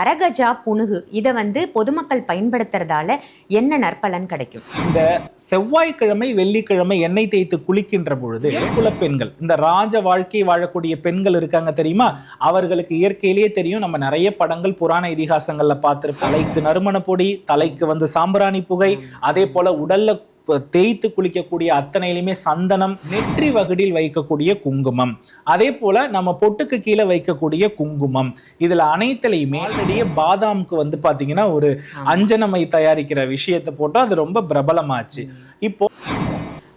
அரகஜா புனுகு. இதை வந்து பொதுமக்கள் பயன்படுத்துறதால என்ன நற்பலன் கிடைக்கும்? இந்த செவ்வாய்க்கிழமை வெள்ளிக்கிழமை எண்ணெய் தேய்த்து குளிக்கின்ற பொழுது குலப்பெண்கள் இந்த ராஜ வாழ்க்கை வாழக்கூடிய பெண்கள் இருக்காங்க தெரியுமா? அவர்களுக்கு இயற்கையிலேயே தெரியும். நம்ம நிறைய படங்கள் புராண இதிகாசங்கள்ல பார்த்துருப்போம். தலைக்கு நறுமண பொடி தலைக்கு வந்து சாம்பிராணி புகை அதே போல உடல்ல தேய்த்து குளிக்கக்கூடிய அத்தனையிலுமே சந்தனம் நெற்றி வகுடில் வைக்கக்கூடிய குங்குமம். அதே போல நம்ம பொட்டுக்கு கீழே வைக்கக்கூடிய குங்குமம். இதுல அனைத்துலையுமே ஆல்ரெடியே பாதாமுக்கு வந்து பாத்தீங்கன்னா ஒரு அஞ்சனமை தயாரிக்கிற விஷயத்தை போட்டோம் அது ரொம்ப பிரபலமாச்சு. இப்போ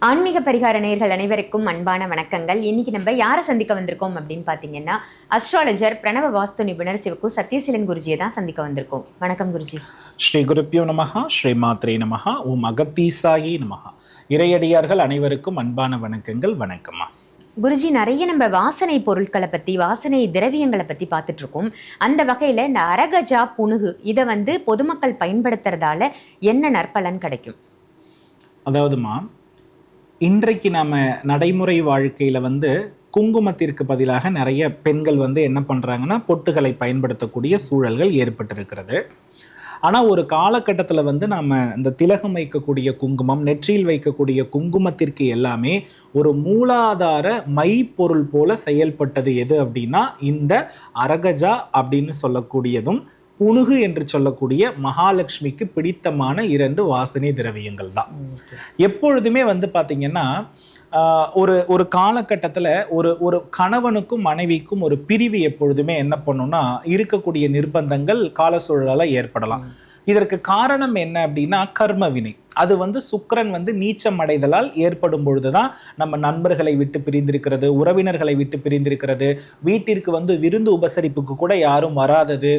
ஆன்மீக பரிகார நேயர்கள் அனைவருக்கும் அன்பான வணக்கங்கள். இன்னைக்கு நம்ம யாரை சந்திக்க வந்திருக்கோம் அப்படின்னு பார்த்தீங்கன்னா அஸ்ட்ராலஜர் பிரணவ வாஸ்து நிபுணர் சிவக்கு சத்யசீலன் குருஜியை தான் சந்திக்க வந்திருக்கோம். வணக்கம் குருஜி. ஸ்ரீ குருப்பியோ நமஹா ஸ்ரீ மாத்ரே நமஹா ஓம் அகத்தீசாயி நமஹா. இறையடியார்கள் அனைவருக்கும் அன்பான வணக்கங்கள் வணக்கம்மா. குருஜி நிறைய நம்ம வாசனை பொருட்களை பத்தி வாசனை திரவியங்களை பத்தி பார்த்துட்டு இருக்கோம் அந்த வகையில இந்த அரகஜா புணுகு இதை வந்து பொதுமக்கள் பயன்படுத்துறதால என்ன நற்பலன் கிடைக்கும்? அதாவதுமா இன்றைக்கு நாம் நடைமுறை வாழ்க்கையில் வந்து குங்குமத்திற்கு பதிலாக நிறைய பெண்கள் வந்து என்ன பண்ணுறாங்கன்னா பொட்டுகளை பயன்படுத்தக்கூடிய சூழல்கள் ஏற்பட்டிருக்கிறது. ஆனால் ஒரு காலகட்டத்தில் வந்து நாம் இந்த திலகம் வைக்கக்கூடிய குங்குமம் நெற்றியில் வைக்கக்கூடிய குங்குமத்திற்கு எல்லாமே ஒரு மூலாதார மை பொருள் போல செயல்பட்டது எது அப்படின்னா இந்த அரகஜா அப்படின்னு சொல்லக்கூடியதும் புணுகு என்று சொல்லக்கூடிய மகாலட்சுமிக்கு பிடித்தமான இரண்டு வாசனை திரவியங்கள் தான். எப்பொழுதுமே வந்து பாத்தீங்கன்னா ஆஹ், ஒரு ஒரு காலகட்டத்தில் ஒரு ஒரு கணவனுக்கும் மனைவிக்கும் ஒரு பிரிவு எப்பொழுதுமே என்ன பண்ணும்னா இருக்கக்கூடிய நிர்பந்தங்கள் கால சூழலால் ஏற்படலாம் இதற்கு காரணம் என்ன அப்படின்னா கர்ம வினை. அது வந்து சுக்கரன் வந்து நீச்சம் அடைதலால் ஏற்படும் பொழுதுதான் நம்ம நண்பர்களை விட்டு பிரிந்திருக்கிறது உறவினர்களை விட்டு பிரிந்திருக்கிறது வீட்டிற்கு வந்து விருந்து உபசரிப்புக்கு கூட யாரும் வராதது.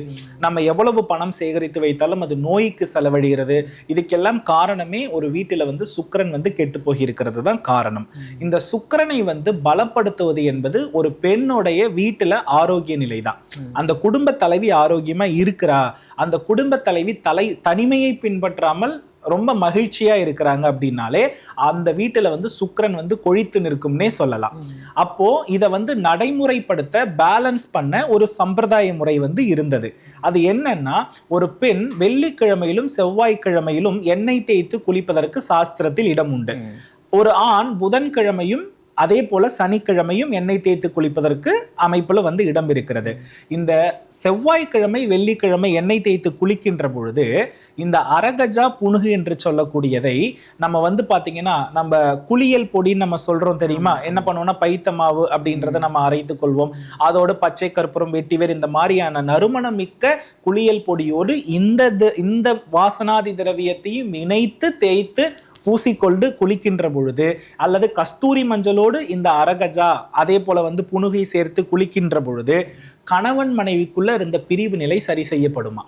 நம்ம எவ்வளவு பணம் சேகரித்து வைத்தாலும் அது நோய்க்கு செலவழிகிறது. இதுக்கெல்லாம் காரணமே ஒரு வீட்டில் வந்து சுக்கரன் வந்து கெட்டு போகிருக்கிறது தான் காரணம். இந்த சுக்கரனை வந்து பலப்படுத்துவது என்பது ஒரு பெண்ணுடைய வீட்டில் ஆரோக்கிய நிலை தான் அந்த குடும்ப தலைவி ஆரோக்கியமா இருக்கிறா? அந்த குடும்ப தலைவி தலை தனிமையை பின்பற்றாமல் ரொம்ப மகிழ்ச்சியா இருக்கிறாங்க அப்படின்னாலே அந்த வீட்டுல வந்து சுக்கிரன் வந்து கொழித்து நிற்கும்னே சொல்லலாம். அப்போ இதை வந்து நடைமுறைப்படுத்த பேலன்ஸ் பண்ண ஒரு சம்பிரதாய முறை வந்து இருந்தது. அது என்னன்னா ஒரு பெண் வெள்ளிக்கிழமையிலும் செவ்வாய்க்கிழமையிலும் எண்ணெய் தேய்த்து குளிப்பதற்கு சாஸ்திரத்தில் இடம் உண்டு. ஒரு ஆண் புதன்கிழமையும் அதே போல சனிக்கிழமையும் எண்ணெய் தேய்த்து குளிப்பதற்கு அமைப்புல வந்து இடம் இருக்கிறது இந்த செவ்வாய்க்கிழமை வெள்ளிக்கிழமை எண்ணெய் தேய்த்து குளிக்கின்ற பொழுது இந்த அரகஜா புணுகு என்று சொல்லக்கூடியதை நம்ம வந்து பாத்தீங்கன்னா நம்ம குளியல் பொடின்னு நம்ம சொல்றோம் தெரியுமா? என்ன பண்ணுவோம்னா பைத்த மாவு அப்படின்றத நம்ம அரைத்து கொள்வோம். அதோடு பச்சை கற்பூரம் வெட்டிவேர் இந்த மாதிரியான நறுமணம் மிக்க குளியல் பொடியோடு இந்த இந்த வாசனாதி திரவியத்தையும் இணைத்து தேய்த்து பூசிக்கொண்டு குளிக்கின்ற பொழுது அல்லது கஸ்தூரி மஞ்சளோடு இந்த அரகஜா அதே போல வந்து புணுகை சேர்த்து குளிக்கின்ற பொழுது கணவன் மனைவிக்குள்ள இருந்த பிரிவு நிலை சரி செய்யப்படுமா?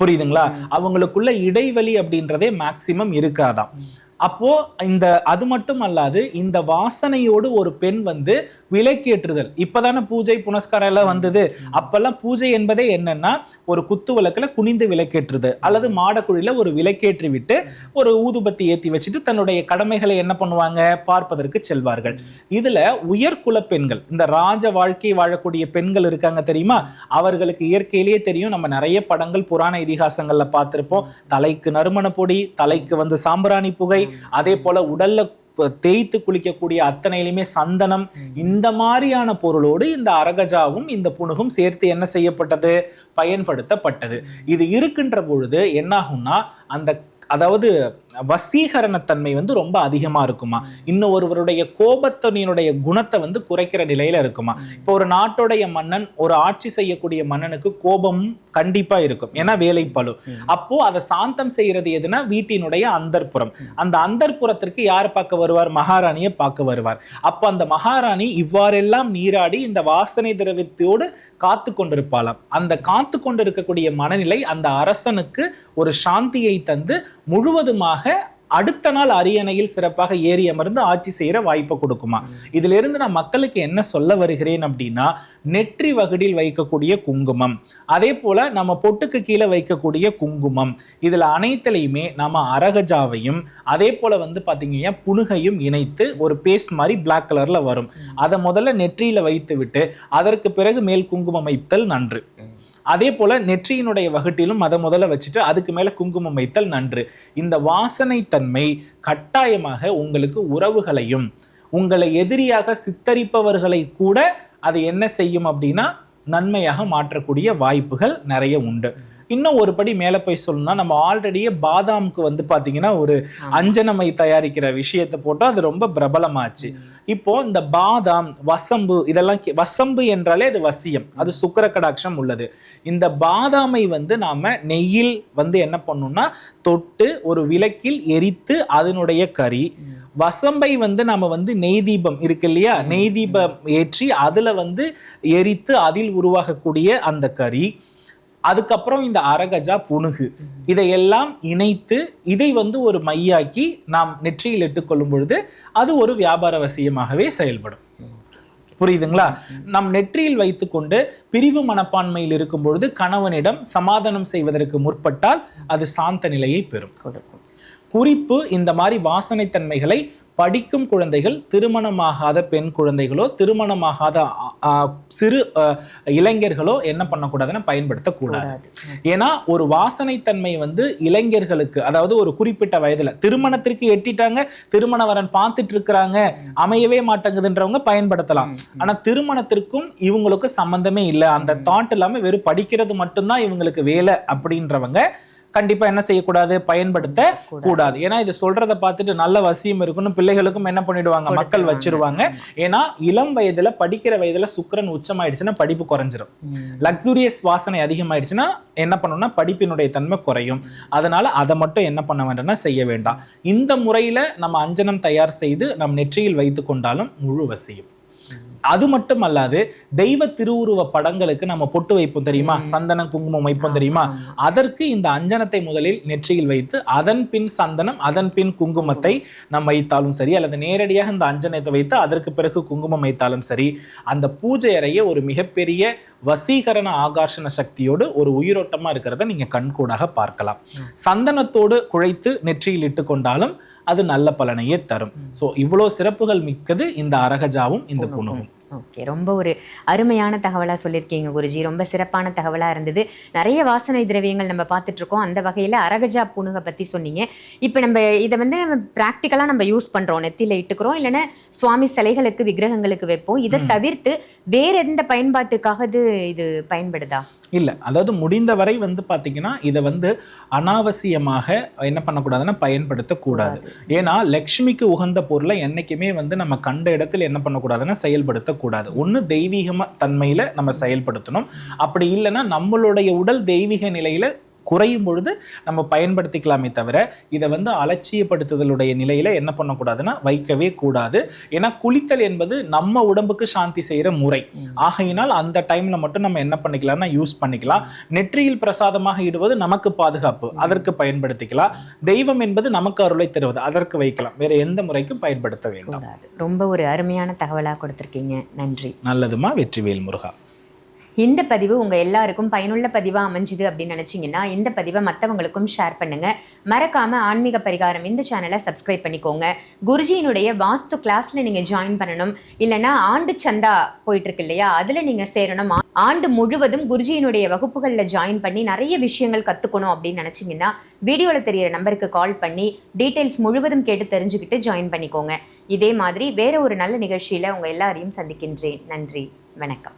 புரியுதுங்களா? அவங்களுக்குள்ள இடைவெளி அப்படின்றதே மேக்சிமம் இருக்காதாம். அப்போ இந்த அது மட்டும் அல்லாது இந்த வாசனையோடு ஒரு பெண் வந்து விளக்கேற்றுதல் இப்பதானே பூஜை புனஸ்காரம் எல்லாம் வந்தது. அப்பெல்லாம் பூஜை என்பதே என்னன்னா ஒரு குத்து விளக்குல குனிந்து விளக்கேற்றுது. அல்லது மாடக்குழியில ஒரு விளக்கேற்றி விட்டு ஒரு ஊதுபத்தி ஏத்தி வச்சுட்டு தன்னுடைய கடமைகளை என்ன பண்ணுவாங்க? பார்ப்பதற்கு செல்வார்கள். இதுல உயர்குல பெண்கள் இந்த ராஜ வாழ்க்கை வாழக்கூடிய பெண்கள் இருக்காங்க தெரியுமா? அவர்களுக்கு இயற்கையிலேயே தெரியும். நம்ம நிறைய படங்கள் புராண இதிகாசங்கள்ல பார்த்திருப்போம். தலைக்கு நறுமண பொடி தலைக்கு வந்து சாம்பிராணி புகை அதே போல உடல்ல தேய்த்து குளிக்கக்கூடிய அத்தனையிலுமே சந்தனம். இந்த மாதிரியான பொருளோடு இந்த அரகஜாவும் இந்த புணுகும் சேர்த்து என்ன செய்யப்பட்டது? பயன்படுத்தப்பட்டது. இது இருக்கின்ற பொழுது என்னாகும்னா அந்த அதாவது வசீகரணத்தன்மை வந்து ரொம்ப அதிகமா இருக்குமா? இன்னும் ஒருவருடைய கோபத்தனினுடைய குணத்தை வந்து குறைக்கிற நிலையில இருக்குமா? இப்போ ஒரு நாட்டுடைய மன்னன் ஒரு ஆட்சி செய்யக்கூடிய மன்னனுக்கு கோபம் கண்டிப்பா இருக்கும். ஏன்னா வேலைப்பளு அப்போ அதை சாந்தம் செய்யறது எதுனா வீட்டினுடைய அந்தர்ப்புறம் அந்த அந்தர்ப்புறத்திற்கு யார் பார்க்க வருவார்? மகாராணியை பார்க்க வருவார். அப்போ அந்த மகாராணி இவ்வாறெல்லாம் நீராடி இந்த வாசனை திரவியத்தோடு காத்து கொண்டிருப்பாளாம். அந்த காத்து கொண்டிருக்கக்கூடிய மனநிலை அந்த அரசனுக்கு ஒரு சாந்தியை தந்து முழுவதுமாக அடுத்த நாள் அரியணையில் சிறப்பாக ஏறி அமர்ந்து ஆட்சி செய்யற வாய்ப்பை கொடுக்குமா? இதுல இருந்து நான் மக்களுக்கு என்ன சொல்ல வருகிறேன் அப்படின்னா நெற்றி வகுடில் வைக்கக்கூடிய குங்குமம் அதே போல நம்ம பொட்டுக்கு கீழே வைக்கக்கூடிய குங்குமம் இதுல அனைத்துலையுமே நம்ம அரகஜாவையும் அதே போல வந்து பாத்தீங்கன்னா புணுகையும் இணைத்து ஒரு பேஸ்ட் மாதிரி Black கலர்ல வரும். அதை முதல்ல நெற்றியில வைத்து விட்டு அதற்கு பிறகு மேல் குங்குமம் வைத்தல் நன்று. அதே போல நெற்றியினுடைய வகுட்டிலும் அதை முதல்ல வச்சுட்டு அதுக்கு மேல குங்குமம் வைத்தல் நன்று. இந்த வாசனை தன்மை கட்டாயமாக உங்களுக்கு உறவுகளையும் உங்களை எதிரியாக சித்தரிப்பவர்களை கூட அது என்ன செய்யும் அப்படின்னா நன்மையாக மாற்றக்கூடிய வாய்ப்புகள் நிறைய உண்டு. இன்னும் ஒரு படி மேலே போய் சொல்லணும்னா நம்ம ஆல்ரெடியே பாதாம்க்கு வந்து பார்த்தீங்கன்னா ஒரு அஞ்சனமை தயாரிக்கிற விஷயத்தை போட்டோம் அது ரொம்ப பிரபலமாச்சு. இப்போ இந்த பாதாம் வசம்பு இதெல்லாம் வசம்பு என்றாலே அது வசியம். அது சுக்கர கடாட்சம் உள்ளது. இந்த பாதாமை வந்து நாம நெய்யில் வந்து என்ன பண்ணணும்னா தொட்டு ஒரு விளக்கில் எரித்து அதனுடைய கறி. வசம்பை வந்து நாம வந்து நெய் தீபம் இருக்கு இல்லையா? நெய் தீபம் ஏற்றி அதுல வந்து எரித்து அதில் உருவாகக்கூடிய அந்த கறி. அதுக்கப்புறம் இந்த அரகஜா புணுகு. இதையெல்லாம் இணைத்து இதை வந்து ஒரு மையாக்கி நாம் நெற்றியில் இட்டுக்கொள்ளும் பொழுது அது ஒரு வியாபார வசியமாகவே செயல்படும். புரியுதுங்களா? நம் நெற்றியில் வைத்துக்கொண்டு பிரிவு மனப்பான்மையில் இருக்கும் பொழுது கணவனிடம் சமாதானம் செய்வதற்கு முற்பட்டால் அது சாந்த நிலையை பெறும். குறிப்பு இந்த மாதிரி வாசனை தன்மைகளை படிக்கும் குழந்தைகள் திருமணமாகாத பெண் குழந்தைகளோ திருமணமாகாத சிறு இளைஞர்களோ என்ன பண்ணக்கூடாதுன்னா பயன்படுத்தக்கூடாது. கூடாது. ஏன்னா ஒரு வாசனை தன்மை வந்து இளைஞர்களுக்கு அதாவது ஒரு குறிப்பிட்ட வயதுல திருமணத்திற்கு எட்டிட்டாங்க திருமண வரன் பார்த்துட்டு இருக்கிறாங்க அமையவே மாட்டேங்குதுன்றவங்க பயன்படுத்தலாம். ஆனா திருமணத்திற்கும் இவங்களுக்கு சம்பந்தமே இல்லை. அந்த தாட் இல்லாம வெறும் படிக்கிறது மட்டும்தான் இவங்களுக்கு வேலை அப்படின்றவங்க கண்டிப்பா என்ன செய்யக்கூடாது? பயன்படுத்த கூடாது. ஏன்னா இது சொல்றத பார்த்துட்டு நல்ல வசியம் இருக்குன்னு பிள்ளைகளுக்கும் என்ன பண்ணிடுவாங்க? மக்கள். வச்சிருவாங்க. ஏன்னா இளம் வயதுல படிக்கிற வயதுல சுக்கிரன் உச்சமாயிடுச்சுன்னா படிப்பு குறைஞ்சிரும். லக்ஸூரியஸ் வாசனை அதிகமாயிடுச்சுன்னா என்ன பண்ணணும்னா படிப்பினுடைய தன்மை குறையும். அதனால அதை மட்டும் என்ன பண்ண வேண்டாம்னா செய்ய வேண்டாம். இந்த முறையில நம்ம அஞ்சனம் தயார் செய்து நம் நெற்றியில் வைத்து கொண்டாலும் முழு வசியம். அது மட்டும் அல்லாது தெய்வ திருவுருவ படங்களுக்கு நம்ம பொட்டு வைப்போம் தெரியுமா? சந்தனம் குங்குமம் வைப்போம் தெரியுமா? அதற்கு இந்த அஞ்சனத்தை முதலில் நெற்றியில் வைத்து அதன் பின் சந்தனம் அதன் பின் குங்குமத்தை நாம் வைத்தாலும் சரி அல்லது நேரடியாக இந்த அஞ்சனத்தை வைத்து அதற்கு பிறகு குங்குமம் வைத்தாலும் சரி அந்த பூஜை அறையை ஒரு மிகப்பெரிய வசீகரண ஆகர்ஷண சக்தியோடு ஒரு உயிரோட்டமா இருக்கிறத நீங்க கண்கூடாக பார்க்கலாம். சந்தனத்தோடு குழைத்து நெற்றியில் இட்டு கொண்டாலும் அது நல்ல பலனையே தரும். சோ இவ்வளோ சிறப்புகள் மிக்கது இந்த அரகஜாவும் இந்த புணுகும் ஓகே ரொம்ப ஒரு அருமையான தகவலா சொல்லியிருக்கீங்க குருஜி. ரொம்ப சிறப்பான தகவலா இருந்தது. நிறைய வாசனை திரவியங்கள் நம்ம பார்த்துட்டு இருக்கோம் அந்த வகையில அரகஜா புணுகை பத்தி சொன்னீங்க. இப்போ நம்ம இதை வந்து நம்ம ப்ராக்டிக்கலா நம்ம யூஸ் பண்றோம். நெத்தியில இட்டுக்கிறோம் இல்லைன்னா சுவாமி சிலைகளுக்கு விக்கிரகங்களுக்கு வைப்போம். இதை தவிர்த்து வேற எந்த பயன்பாட்டுக்காக இது பயன்படுதா? இல்ல. அதாவது முடிந்தவரை வந்து பாத்தீங்கன்னா இதை வந்து அனாவசியமாக என்ன பண்ணக்கூடாதுன்னா பயன்படுத்தக்கூடாது. ஏன்னா லக்ஷ்மிக்கு உகந்த பொருளை என்னைக்குமே வந்து நம்ம கண்ட இடத்துல என்ன பண்ணக்கூடாதுன்னா செயல்படுத்தக்கூடாது. ஒண்ணு தெய்வீகமா தன்மையில நம்ம செயல்படுத்தணும். அப்படி இல்லைன்னா நம்மளுடைய உடல் தெய்வீக நிலையில குறையும் பொழுது நம்ம பயன்படுத்திக்கலாமே தவிர இதை வந்து அலட்சியப்படுத்துதலுடைய நிலையில என்ன பண்ணக்கூடாதுன்னா வைக்கவே கூடாது. ஏன்னா குளித்தல் என்பது நம்ம உடம்புக்கு சாந்தி செய்யற முறை. ஆகையினால் அந்த டைம்ல மட்டும் நம்ம என்ன பண்ணிக்கலாம்னா யூஸ் பண்ணிக்கலாம். நெற்றியில் பிரசாதமாக இடுவது நமக்கு பாதுகாப்பு. அதற்கு பயன்படுத்திக்கலாம். தெய்வம் என்பது நமக்கு அருளை தருவது. அதற்கு வைக்கலாம். வேற எந்த முறைக்கும் பயன்படுத்த வேண்டாம். ரொம்ப ஒரு அருமையான தகவலா கொடுத்துருக்கீங்க. நன்றி. நல்லதுமா? வெற்றிவேல் முருகா. இந்த பதிவு உங்க எல்லாருக்கும் பயனுள்ள பதிவா அமைஞ்சுது அப்படின்னு நினைச்சீங்கன்னா இந்த பதிவை மற்றவங்களுக்கும் ஷேர் பண்ணுங்க. மறக்காம ஆன்மீக பரிகாரம் இந்த சேனலை சப்ஸ்கிரைப் பண்ணிக்கோங்க. குருஜியினுடைய வாஸ்து கிளாஸ்ல நீங்க ஜாயின் பண்ணணும். இல்லைன்னா ஆண்டு சந்தா போயிட்டு இருக்கு இல்லையா? அதுல நீங்க சேரணும். ஆண்டு முழுவதும் குருஜியினுடைய வகுப்புகளில் ஜாயின் பண்ணி நிறைய விஷயங்கள் கத்துக்கணும் அப்படின்னு நினைச்சீங்கன்னா வீடியோல தெரியிற நம்பருக்கு கால் பண்ணி டீடைல்ஸ் முழுவதும் கேட்டு தெரிஞ்சுக்கிட்டு ஜாயின் பண்ணிக்கோங்க. இதே மாதிரி வேற ஒரு நல்ல நிகழ்ச்சியில உங்க எல்லாரையும் சந்திக்கின்றேன். நன்றி. வணக்கம்.